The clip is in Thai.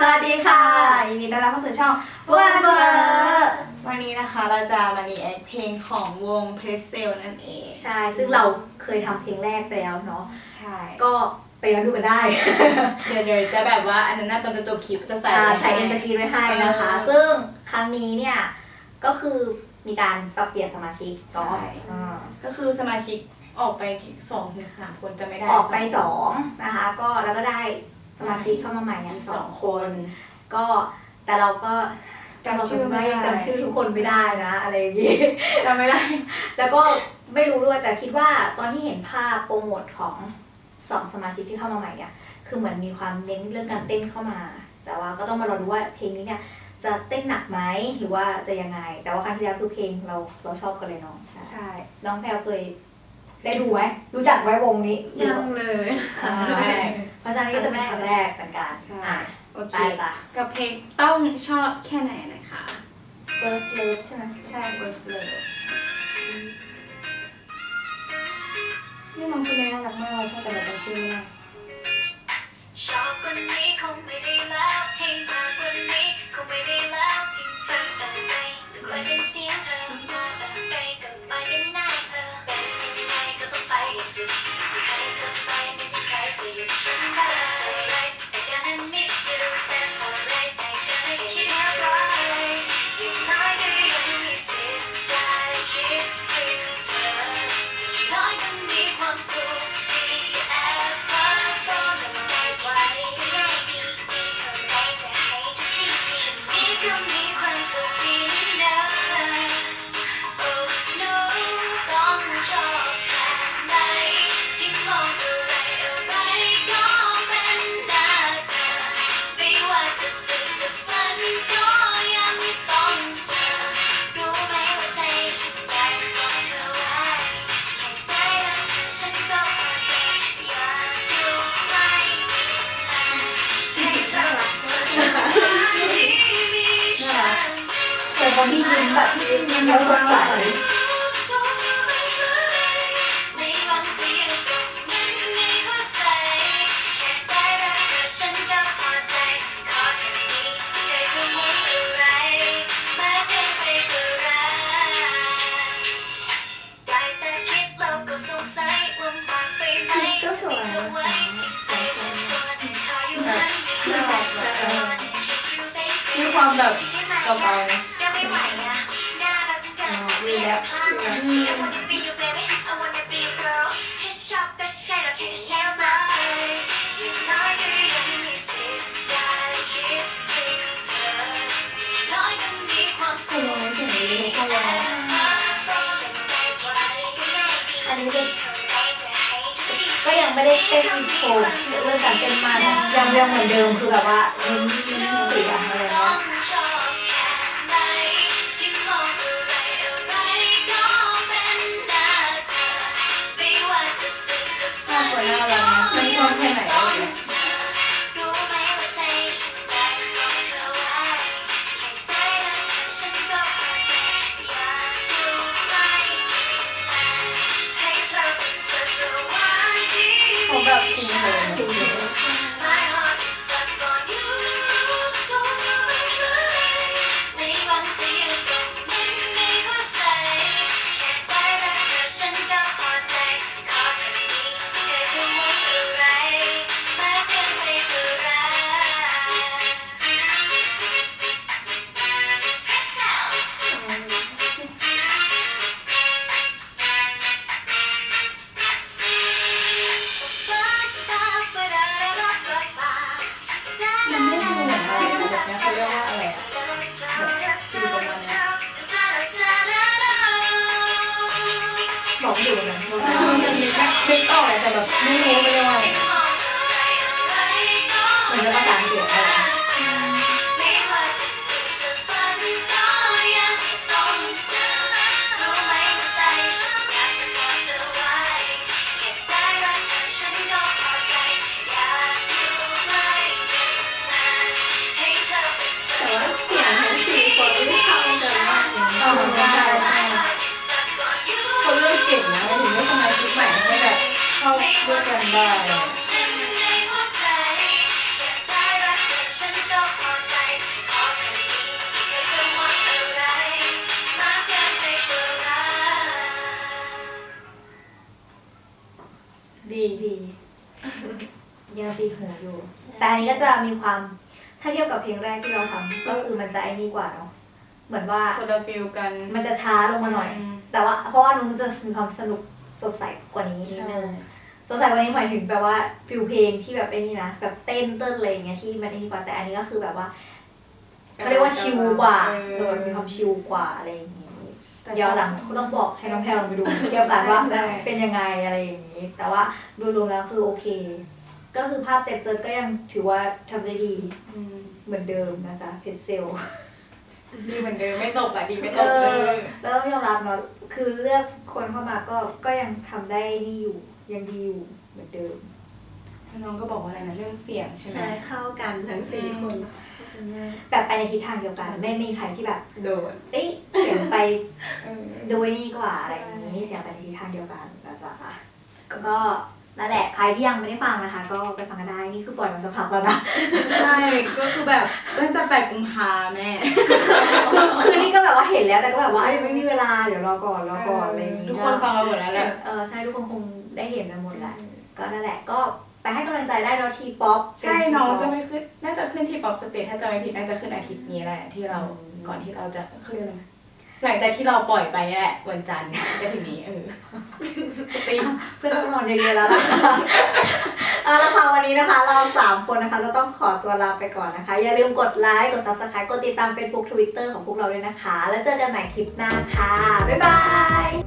สวัสดีค่ะยินดีต้อนรับเข้าสู่ช่อง One Word วันนี้นะคะเราจะมารีแอคเพลงของวง p r e s s e l นั่นเองใช่ ซึ่งเราเคยทำเพลงแรกไปแล้วเนาะ ใช่ก็ไปย้อนดูกันได้ เดี๋ยวเดี๋ยวจะแบบว่าอันนั้นน่ะตอนจะจบคลิปจะใส่อ่าไว้ใส่เอ็นสกรีนไว้ให้นะคะ เออซึ่งครั้งนี้เนี่ยก็คือมีการปรับเปลี่ยนสมาชิกเนาะใช่ อ่าก็คือสมาชิกออกไปสองถึงสามคนจะไม่ได้ออกไปสองนะคะ ก็แล้วก็ได้ สมาชิกเข้ามาใหม่เนี่ยอีกสสอองงคคนนก็แต่เราก็จำชื่อไม่ได้จำชื่อทุกคนไม่ได้นะ อะไรอย่างงี้จำไม่ได้ แล้วก็ไม่รู้ด้วยแต่คิดว่าตอนที่เห็นภาพโปรโมทของสองสมาชิกที่เข้ามาใหม่เนี่ยคือเหมือนมีความเน้นเรื่องการเต้นเข้ามา แต่ว่าก็ต้องมารอดูว่าเพลงนี้เนี่ยจะเต้นหนักไหมหรือว่าจะยังไง แต่ว่าครั้งที่แล้วคือเพลงเราเราชอบกันเลยเน้องใช่ใช่ น้องแพลวเคยได้ดูไหมรู้จักไหมวงนี้ยังเลยครั้งแรกเพราะฉะนั้นนี่ก็จะเป็นครั้งแรกเหมือนกันใช่อะโอเค ไปจ้ะ กับเพลงต้องชอบแค่ไหนนะคะ First Love ใช่ไหมใช่ first love นี่น้องคนนี้น่ารักมากเราชอบแต่เราจำชื่อไม่ได้ ชอบกว่านี้คงไม่ได้แล้วให้มากกว่านี้ กได้แต่คิดแล้วก็สงสัยลำบากไปไหมจะมีเธอไว้ที่ใจเธอตัวนั้นคอยอยู่นั้นไม่ได้แต่เธอตัวนั้นคิดอยู่ baby มีความแบบได้ไหมเบาๆ นะยังไม่ไหน่ารักจังเกินไม่อยากจะพลาด I wanna be your baby I wanna be your girl ถ้าชอบก็ใช่แล้วที่จะใช่ไหมอย่างน้อยก็ยังมีสิทธิ์ได้คิดถึงเธออย่างน้อยก็มีความสุขที่แอบมาซ่อนนไว้ไว้ง่ายดีอันนี้ก็เท่าไรจะให้ทุกทีก็ยังไม่ได้เต้นโชว์เรื่องการเต้นมากนะยังยังเหมือนเดิมคือแบบว่าเน้นเน้นเสียงอะไร จะฝัน่านกลัวน่ารันะไม่ชอบแค่ไหนต้องเลยเจอรู้ไหมว่าใจฉันอยากจะกอดเธอไว้แค่ได้รักเธอย่านให้เธอเป็นจักรวาลที่เขาแบบคุมเธอน My อกอยู่นะเออมันมีแค่นึกออกแหละแต่แบบไม่รู้ไม่ไเข้าด้กันได้ดีดียังตีหูอยู่ แต่อันนี้ก็จะมีความถ้าเทียบกับเพลงแรกที่เราทำก็คือมันจะไอ้นี่กว่าเนาะเหมือนว่าคนละฟิลกัน มันจะช้าลงมาหน่อย แต่ว่าเพราะว่านุ้งจะมีความสนุก สดใสกว่านี้นิดใช่นึงสดใสกว่านี้หมายถึงแบบว่าฟิลเพลงที่แบบไอ้นี่นะแบบเต้นเต้นอะไรอย่างเงี้ยที่มันไอ้นี่กว่าแต่อันนี้ก็คือแบบว่าเขาเรียกว่าชิลกว่าเออมีความชิลกว่าอะไรอย่างงี้แต่เดี๋ยวหลังต้องบอกให้น้องแพลลองไปดูเทียบกันว่าใช่เป็นยังไงอะไรอย่างนี้ แต่ว่าโดยรวมแล้วคือโอเค ก็คือภาพเซฟเซิร์ก็ยังถือว่าทำได้ดีอืมเหมือนเดิมนะจ๊ะเพจเซล ดีเหมือนเดิมไม่ตกอะดีไม่ตเอกเอออแล้วต้องยอมรับเนาะคือเลือกคนเข้ามาก็ก็ยังทำได้ดีอยู่ ยังดีอยู่เหมือนเดิมน้องก็บอกว่าอะไรนะเรื่องเสียงใช่ไหมใช่เข้ากันทั้งสี่คนแบบไปในทิศทางเดียวกันไม่มีใครที่แบบ โดดเอ้ยเสียงไปเออโดยนี่กว่าอะไรอย่างนี้เสียงไปในทิศทางเดียวกันนะจ๊ะก็ นั่นแหละใครที่ยังไม่ได้ฟังนะคะ ก็ไปฟังกันได้นี่คือปล่อยมาสักพักแล้วนะใช่ก็คือแบบตั้งแต่แปดกุมภาแม่คือคือนี่ก็แบบว่าเห็นแล้วแต่ก็แบบว่าเอ้ยไม่มีเวลาเดี๋ยวรอก่อนรอก่อนอะไรอย่างนี้ทุกคนฟังมาหมดแล้วแหละเออใช่ทุกคนคงได้เห็นกันหมดแหละก็นั่นแหละก็ไปให้กำลังใจได้เนาะทีป๊อปใช่น้องจะไม่ขึ้นน่าจะขึ้นที่ป๊อปสเตทถ้าจะไม่ผิดน่าจะขึ้นอาทิตย์นี้แหละที่เราก่อนที่เราจะขึ้นอะไรนะ หลังจากที่เราปล่อยไปนี่แหละวันจันทร์จะถึงนี้เออสตรีมเพื่อนต้องนอนเยอะๆแล้วนะคะเอาละค่ะวันนี้นะคะ เราสามคนนะคะจะต้องขอตัวลาไปก่อนนะคะ อย่าลืมกดไลค์กด subscribe กดติดตาม Facebook Twitter ของพวกเราด้วยนะคะ แล้วเจอกันใหม่คลิปหน้าค่ะ บ๊ายบาย